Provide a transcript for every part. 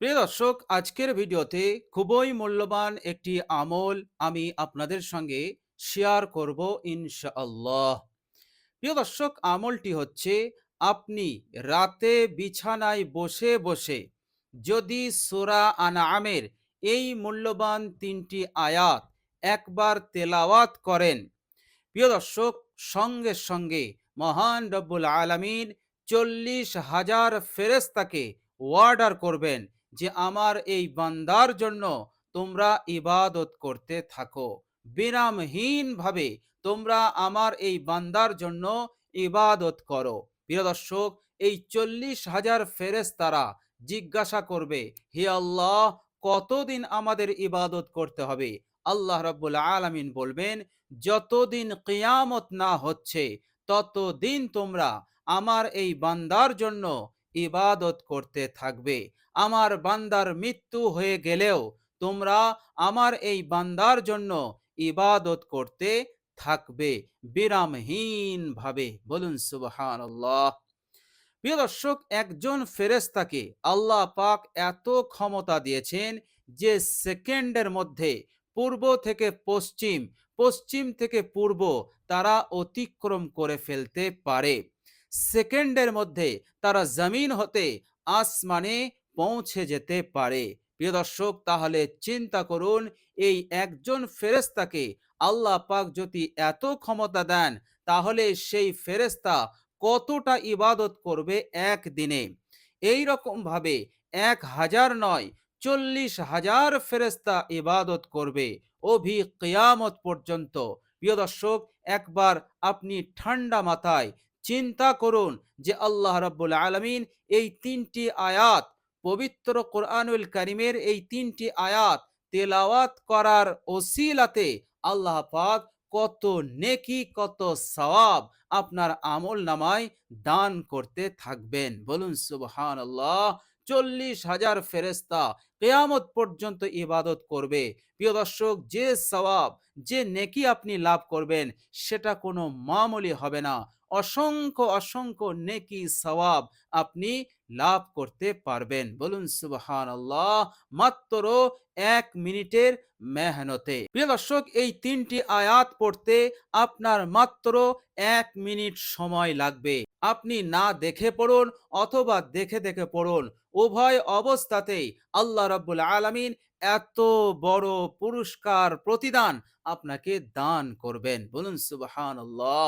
প্রিয় দর্শক, আজকের ভিডিওতে খুবই মূল্যবান একটি আমল আমি আপনাদের সঙ্গে শেয়ার করব ইনশাআল্লাহ। প্রিয় দর্শক, আমলটি হচ্ছে আপনি রাতে বিছানায় বসে বসে যদি সোরা আনামের এই মূল্যবান তিনটি আয়াত একবার তেলাওয়াত করেন, প্রিয় দর্শক, সঙ্গে সঙ্গে মহান রব্বুল আলামিন চল্লিশ হাজার ফেরেস্তাকে ওয়ার্ডার করবেন যে আমার এই বান্দার জন্য তোমরা ইবাদত করতে থাকো। বিরামহীনভাবে তোমরা আমার এই বান্দার জন্য ইবাদত করো। প্রিয় দর্শক, এই চল্লিশ হাজার ফেরেস্তারা জিজ্ঞাসা করবে, হে আল্লাহ, কতদিন আমাদের ইবাদত করতে হবে? আল্লাহ রব্বুল আলামিন বলবেন, যতদিন কিয়ামত না হচ্ছে, ততদিন তোমরা আমার এই বান্দার জন্য ইবাদত করতে থাকবে। আমার বান্দার মৃত্যু হয়ে গেলেও তোমরা আমার এই বান্দার জন্য ইবাদত করতে থাকবে বিরামহীন ভাবে বলুন সুবহান প্রিয় দর্শক, একজন ফেরেস্তাকে আল্লাহ পাক এত ক্ষমতা দিয়েছেন যে সেকেন্ডের মধ্যে পূর্ব থেকে পশ্চিম পশ্চিম থেকে পূর্ব তারা অতিক্রম করে ফেলতে পারে। সেকেন্ডের মধ্যে তারা জমিন হতে আসমানে পৌঁছে যেতে পারে। প্রিয় দর্শক, তাহলে চিন্তা করুন, এই একজন ফেরেস্তাকে আল্লাহ পাক যদি এত ক্ষমতা দেন, তাহলে সেই ফেরেস্তা কতটা ইবাদত করবে একদিনে? এই রকম ভাবে এক হাজার নয়, চল্লিশ হাজার ফেরেস্তা ইবাদত করবে অভি কেয়ামত পর্যন্ত। প্রিয় দর্শক, একবার আপনি ঠান্ডা মাথায় চিন্তা করুন যে আল্লাহ রাব্বুল আলমিন এই তিনটি আয়াত, পবিত্র কোরআনুল করিমের এই তিনটি আয়াত তেলাওয়াত করার ওসিলাতে আল্লাহ পাক কত নেকি, কত সওয়াব আপনার আমল নামায় দান করতে থাকবেন। বলুন সুবহান আল্লাহ চল্লিশ হাজার ফেরেস্তা কেয়ামত পর্যন্ত ইবাদত করবে। প্রিয় দর্শক, যে সওয়াব, যে নেকি আপনি লাভ করবেন, সেটা কোনো মামুলি হবে না। অসংখ্য অসংখ্য নেকি সওয়াব আপনি লাভ করতে পারবেন। বলুন সুবহান আল্লাহ মাত্র এক মিনিটের মেহনতে। প্রিয় দর্শক, এই তিনটি আয়াত পড়তে আপনার মাত্র এক মিনিট সময় লাগবে। আপনি না দেখে পড়ুন অথবা দেখে দেখে পড়ুন, উভয় অবস্থাতেই আল্লাহ রাব্বুল আলামিন এত বড় পুরস্কার প্রতিদান আপনাকে দান করবেন। বলুন সুবহান আল্লাহ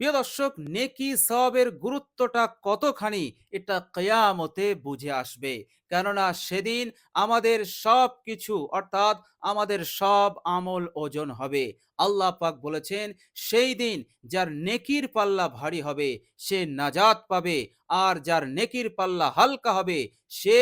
প্রিয় দর্শক, নেকি সবের গুরুত্বটা কতখানি, এটা কেয়ামতে বুঝে আসবে। কেননা সেদিন আমাদের সব কিছু অর্থাৎ আমাদের সব আমল ওজন হবে। আল্লাহ পাক বলেছেন, সেই দিন যার নেকির পাল্লা ভারী হবে, সে নাজাত পাবে। আর যার নেকির পাল্লা হালকা হবে, সে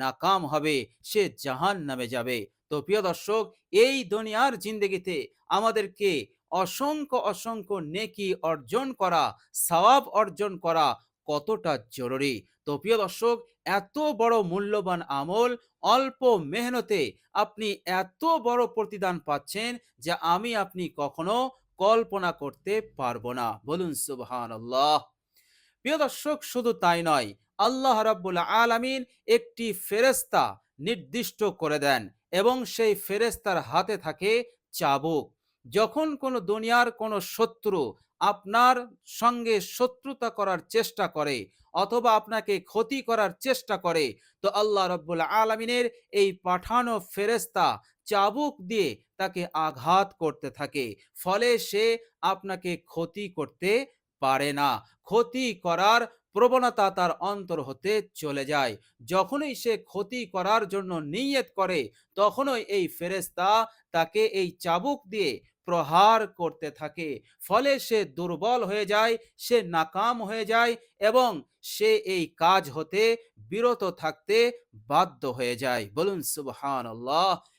নাকাম হবে, সে জাহান নামে যাবে। তো প্রিয় দর্শক, এই দুনিয়ার জিন্দগিতে আমাদেরকে অসংখ্য অসংখ্য নেকি অর্জন করা, সওয়াব অর্জন করা কতটা জরুরি? তো প্রিয় দর্শক, এত বড় মূল্যবান আমল অল্প মেহনতে আপনি এত বড় প্রতিদান পাচ্ছেন যে আমি আপনি কখনো কল্পনা করতে পারব না। বলুন সুবহান আল্লাহ প্রিয় দর্শক, শুধু তাই নয়, আল্লাহ রাব্বুল আলামিন একটি ফেরেস্তা নির্দিষ্ট করে দেন এবং সেই ফেরেস্তার হাতে থাকে চাবুক। যখন কোনো দুনিয়ার কোনো শত্রু আপনার সঙ্গে শত্রুতা করার চেষ্টা করে অথবা আপনাকে ক্ষতি করার চেষ্টা করে, তো আল্লাহ রব্বুল আলমিনের এই পাঠানো ফেরেস্তা চাবুক দিয়ে তাকে আঘাত করতে থাকে। ফলে সে আপনাকে ক্ষতি করতে পারে না। ক্ষতি করার প্রবণতা তার অন্তর হতে চলে যায়। যখনই সে ক্ষতি করার জন্য নিয়ত করে, তখনই এই ফেরেস্তা তাকে এই চাবুক দিয়ে প্রহার করতে থাকে। ফলে সে দুর্বল হয়ে যায়, সে নাকাম হয়ে যায় এবং সে এই কাজ হতে বিরত থাকতে বাধ্য হয়ে যায়। বলুন সুবহান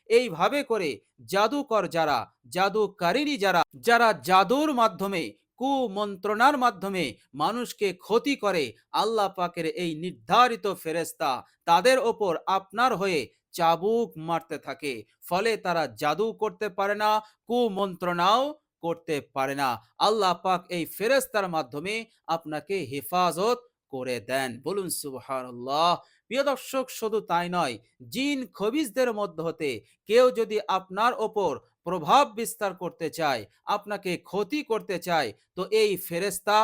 এইভাবে করে জাদুকর যারা জাদুকারিনী যারা যারা জাদুর মাধ্যমে, কুমন্ত্রণার মাধ্যমে মানুষকে ক্ষতি করে, আল্লাহ পাকের এই নির্ধারিত ফেরেস্তা তাদের ওপর আপনার হয়ে চাবুক মারতে থাকে। ফলে তারা জাদু করতে পারে না, কুমন্ত্রণাও করতে পারে না। আল্লাহ পাক এই ফেরেস্তার মাধ্যমে আপনাকে হেফাজত করে দেন। বলুন, সুবহানাল্লাহ। প্রিয় দর্শক, শুধু তাই নয়, জিন খবিজদের মধ্য হতে কেউ যদি আপনার ওপর প্রভাব বিস্তার করতে চায়, আপনাকে ক্ষতি করতে চায়, তো এই ফেরেস্তা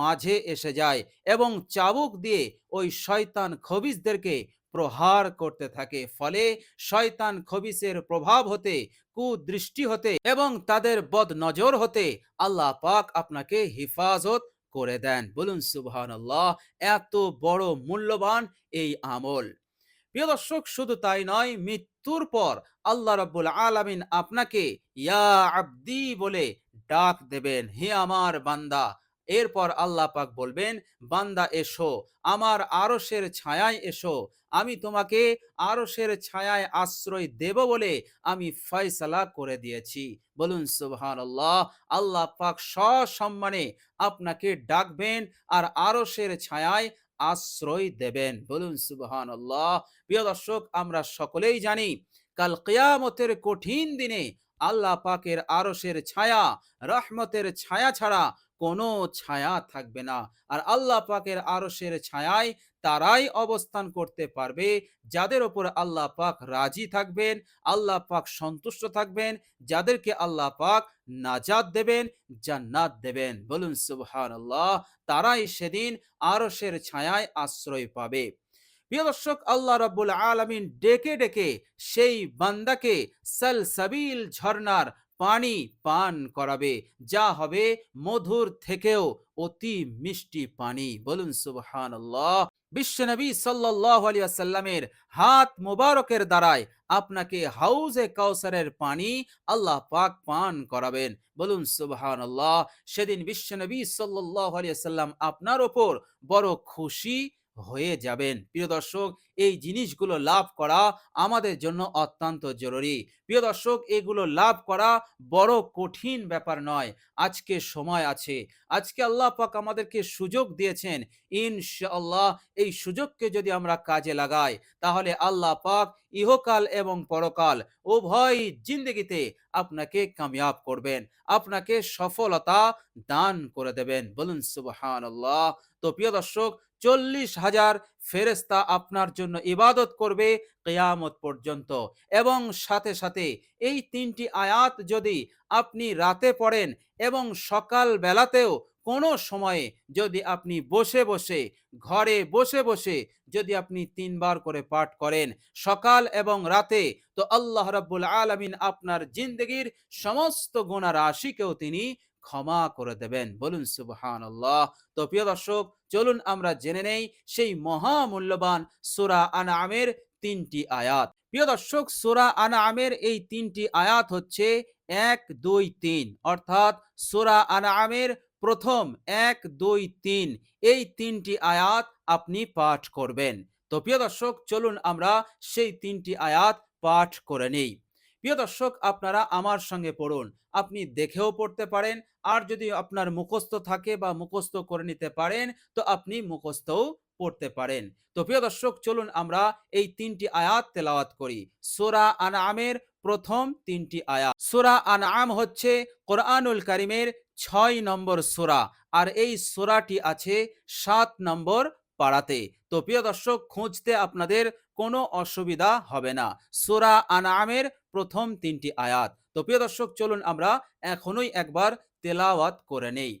মাঝে এসে যায় এবং চাবুক দিয়ে ওই শয়তান খবিজদেরকে প্রহার করতে থাকে। ফলে শয়তান খবিসের প্রভাব হতে, কুদৃষ্টি হতে এবং তাদের বদ নজর হতে আল্লাহ পাক আপনাকে হিফাজত করে দেন। বলুন সুবহান এত বড় মূল্যবান এই আমল। প্রিয় দর্শক, শুধু তাই নয়, মৃত্যুর পর আল্লাহ রাব্বুল আলামিন আপনাকে ইয়া আব্দি বলে ডাক দেবেন, হে আমার বান্দা। এরপর আল্লাহ পাক বলবেন, বান্দা, এসো, আমার আরশের ছায়ায় এসো আমি তোমাকে আরশের ছায়ায় আশ্রয় দেব বলে আমি ফয়সালা করে দিয়েছি। বলুন সুবহান আল্লাহ আল্লাহ পাক সসম্মানে আপনাকে ডাকবেন আর আরশের ছায়ায় আশ্রয় দেবেন। বলুন সুবহান আল্লাহ প্রিয় দর্শক, আমরা সকলেই জানি, কাল কেয়ামতের কঠিন দিনে আল্লাহ পাকের আরশের ছায়া, রহমতের ছায়া ছাড়া কোনো ছায়া থাকবে না। আর আল্লাহ পাকের আরশের ছায়ায় তারাই অবস্থান করতে পারবে, যাদের ওপর আল্লাহ পাক রাজি থাকবেন, আল্লাহ পাক সন্তুষ্ট থাকবেন, যাদেরকে আল্লাহ পাক নাজাদ দেবেন, জান্নাত দেবেন। বলুন সুবহানাল্লাহ, তারাই সেদিন আরশের ছায়ায় আশ্রয় পাবে। প্রিয় দর্শক, আল্লাহ রাব্বুল আলামিন ডেকে ডেকে সেই বান্দাকে সালসাবিল ঝর্ণার পানি পান করাবে। যা হবে মধুর থেকেও অতি মিষ্টি পানি। বলুন সুবহানাল্লাহ। বিশ্বনবী সাল্লাল্লাহু আলাইহি ওয়াসাল্লামের হাত মোবারকের দ্বারায় আপনাকে হাউজে কাউসারের পানি আল্লাহ পাক পান করাবেন। বলুন সুবহানাল্লাহ। সেদিন বিশ্বনবী সাল্লাল্লাহু আলাইহি ওয়াসাল্লাম আপনার ওপর বড় খুশি হয়ে যাবেন। প্রিয় দর্শক, এই জিনিসগুলো লাভ করা আমাদের জন্য অত্যন্ত জরুরি। প্রিয় দর্শক, এগুলো লাভ করা বড় কঠিন ব্যাপার নয়। আজকে সময় আছে। আজকে আল্লাহ পাক আমাদেরকে সুযোগ দিয়েছেন। ইনশাআল্লাহ এই সুযোগকে যদি আমরা কাজে লাগাই, তাহলে আল্লাহ পাক ইহকাল এবং পরকাল উভয় জিন্দগিতে আপনাকে কামিয়াব করবেন। আপনাকে সফলতা দান করে দেবেন। বলুন সুবহানাল্লাহ। তো প্রিয় দর্শক চল্লিশ হাজার ফেরেস্তা আপনার জন্য ইবাদত করবে কেয়ামত পর্যন্ত। এবং সাথে সাথে এই তিনটি আয়াত যদি আপনি রাতে পড়েন এবং সকাল বেলাতেও কোনো সময়ে যদি আপনি বসে বসে, ঘরে বসে বসে যদি আপনি তিনবার করে পাঠ করেন সকাল এবং রাতে, তো আল্লাহ রাব্বুল আলামিন আপনার জিন্দগির সমস্ত গুণা রাশিকেও তিনি ক্ষমা করে দেবেন। বলুন সুবহান আল্লাহ তো প্রিয় দর্শক, চলুন আমরা জেনে নেই সেই মহামূল্যবান সুরা আনামের তিনটি আয়াত। প্রিয় দর্শক, সুরা আনামের এই তিনটি আয়াত হচ্ছে এক, দুই, তিন। অর্থাৎ সুরা আনামের প্রথম এক, দুই, তিন। এই তিনটি আয়াত আপনি পাঠ করবেন। তো প্রিয় দর্শক, চলুন আমরা সেই তিনটি আয়াত পাঠ করে নেই। প্রিয় দর্শক, আপনারা আমার সঙ্গে পড়ুন। আপনি দেখেও পড়তে পারেন, আর যদি আপনার মুখস্থ থাকে বা মুখস্থ করে নিতে পারেন, তো আপনি মুখস্থও পড়তে পারেন। তো প্রিয় দর্শক, চলুন আমরা এই তিনটি আয়াত তেলাওয়াত করি। সোরা আনামের প্রথম তিনটি আয়াত। সোরা আনাম হচ্ছে কোরআনুল কারিমের ছয় নম্বর সোরা, আর এই সোরাটি আছে সাত নম্বর পাড়াতে। তো প্রিয় দর্শক, খুঁজতে আপনাদের কোনো অসুবিধা হবে না সোরা আনামের প্রথম তিনটি আয়াত তো প্রিয় দর্শক চলুন আমরা এখনই একবার তেলাওয়াত করে নেই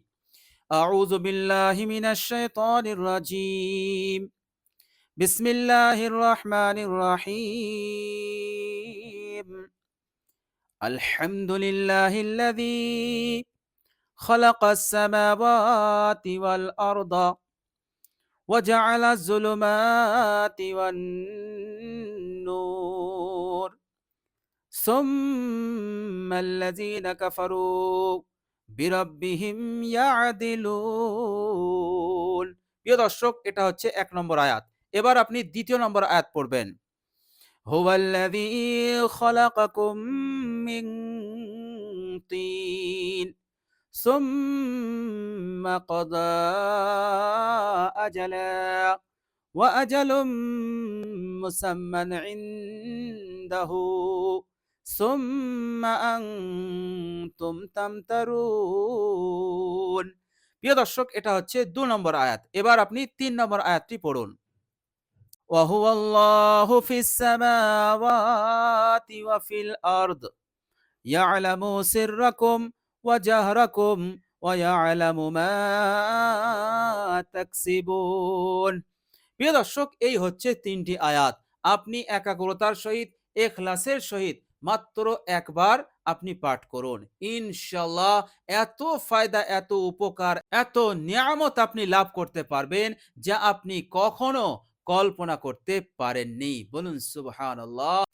আউযু বিল্লাহি মিনাশ শাইতানির রাজিম বিসমিল্লাহির রহমানির রহিম আলহামদুলিল্লাহিল্লাযী خلق السماوات والأرض وجعل الظلمات والنور ثم الذين كفروا بربهم يعدلون প্রিয় দর্শক এটা হচ্ছে এক নম্বর আয়াত এবার আপনি দ্বিতীয় নম্বর আয়াত পড়বেন হুয়াল্লাযী খালাকাকুম মিন তিন ثم قضى أجلا وأجل مسمى عنده ثم أنتم تمترون প্রিয় দর্শক এটা হচ্ছে দু নম্বর আয়াত এবার আপনি তিন নম্বর আয়াতটি পড়ুন وهو الله في السماوات وفي الأرض يعلم سركم وجهركم ويعلم ما تكسبون প্রিয় দর্শক এই হচ্ছে তিনটি আয়াত আপনি একাগ্রতার সহিত এখলাসের সহিত মাত্র একবার আপনি পাঠ করুন ইনশাল্লাহ এত ফায়দা এত উপকার এত নিয়ামত আপনি লাভ করতে পারবেন যা আপনি কখনো কল্পনা করতে পারেননি। বলুন সুবহান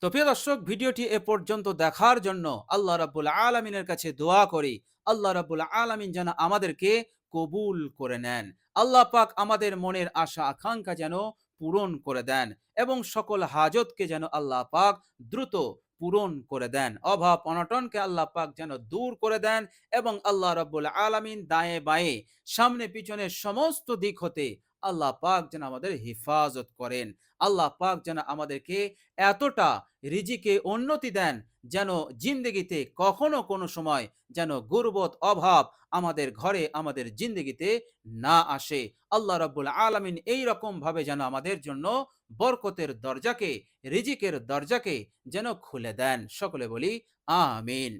তো প্রিয় দর্শক, ভিডিওটি এ পর্যন্ত দেখার জন্য আল্লাহ রাব্বুল আলমিনের কাছে দোয়া করি। আল্লাহ রাব্বুল আলমিন যেন আমাদেরকে কবুল করে নেন। আল্লাহ পাক আমাদের মনের আশা, আকাঙ্ক্ষা যেন পূরণ করে দেন এবং সকল হাজতকে যেন আল্লাহ পাক দ্রুত পূরণ করে দেন। অভাব, অনটনকে আল্লাহ পাক যেন দূর করে দেন এবং আল্লাহ রব্বুল আলমিন দায়ে বায়ে সামনে পিছনে সমস্ত দিক হতে আল্লাহ পাক যেন আমাদের হেফাজত করেন। আল্লাহ পাক যেন আমাদেরকে এতটা রিজিকে উন্নতি দেন যেন জিন্দগিতে কখনো কোনো সময় যেন গুরবত অভাব আমাদের ঘরে, আমাদের জিন্দগিতে না আসে। আল্লাহ রাব্বুল আলামিন এই রকম ভাবে যেন আমাদের জন্য বরকতের দরজাকে, রিজিকের দরজাকে যেন খুলে দেন। সকলে বলি, আমিন।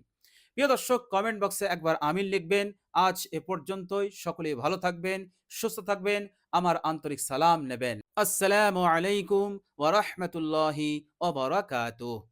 প্রিয় দর্শক কমেন্ট বক্সে একবার আমিন লিখবেন। আজ এ পর্যন্তই। সকলেই ভালো থাকবেন, সুস্থ থাকবেন। আমার আন্তরিক সালাম নেবেন আসসালামু আলাইকুম ওয়া রাহমাতুল্লাহি ওয়া বারাকাতুহু